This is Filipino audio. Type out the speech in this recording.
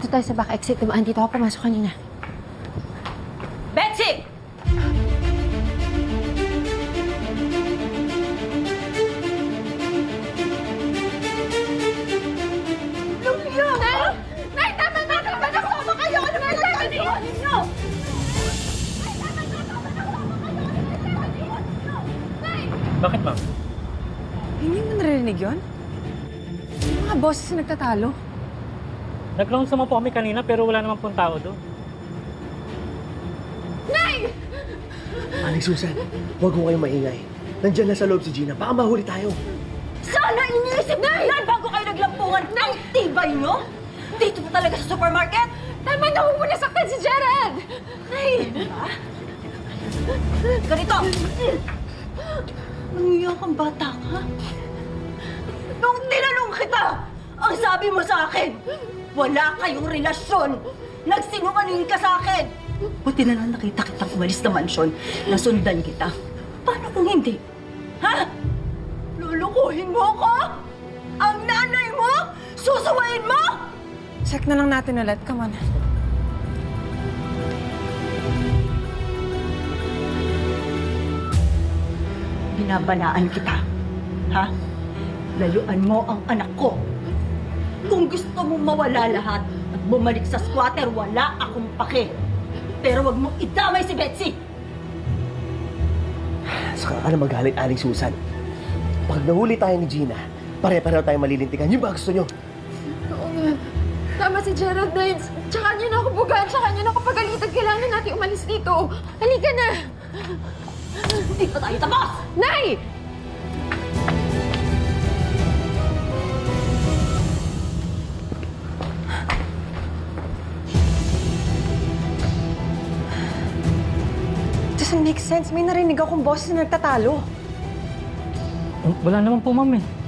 Dito tayo sa back exit. Dumaan dito ako pumasok kanina. Betsy! Ano? Bakit, ma'am? Hindi mo narinig yun? Yung mga boses na nagtatalo. Nag-rounds naman po kami kanina pero wala naman pong tao doon. Aling Susan, huwag mo kayong maingay. Nandiyan na sa loob si Gina. Baka mahuli tayo. Sana iniisip niyo yan bago kayo naglampungan. Ang tibay niyo! Dito pa talaga sa supermarket? Tama na mo nasaktan si Jared! Nay! Ganito! Nangiyak kang bata ka? Nung tinanong kita, ang sabi mo sa akin, wala kayong relasyon. Nagsinungaling ka sa akin. Buti na lang nakita kitang umalis na mansyon. Nasundan kita. Paano kung hindi? Ha? Lulukuhin mo ako? Ang nanay mo? Susuwain mo? Check na lang natin ulit. Come on. Binabanaan kita. Ha? Layuan mo ang anak ko. Kung gusto mo mawala lahat at bumalik sa squatter, wala akong pake. Pero wag mong idamay si Betsy. Saka ka na magalit, Aling Susan. Pag nahuli tayo ni Gina, pare-pareho tayo malilintikan. Yung ba gusto nyo? Oo nga. Tama si Gerald yun. Tsaka niyo na ako bugaan. Tsaka niyo na ako pagalitan. Kailangan natin umalis dito. Halika na! Hindi pa tayo tapos! Nay! Doesn't make sense. May narinig akong boses na nagtatalo. Wala naman po, ma'am eh.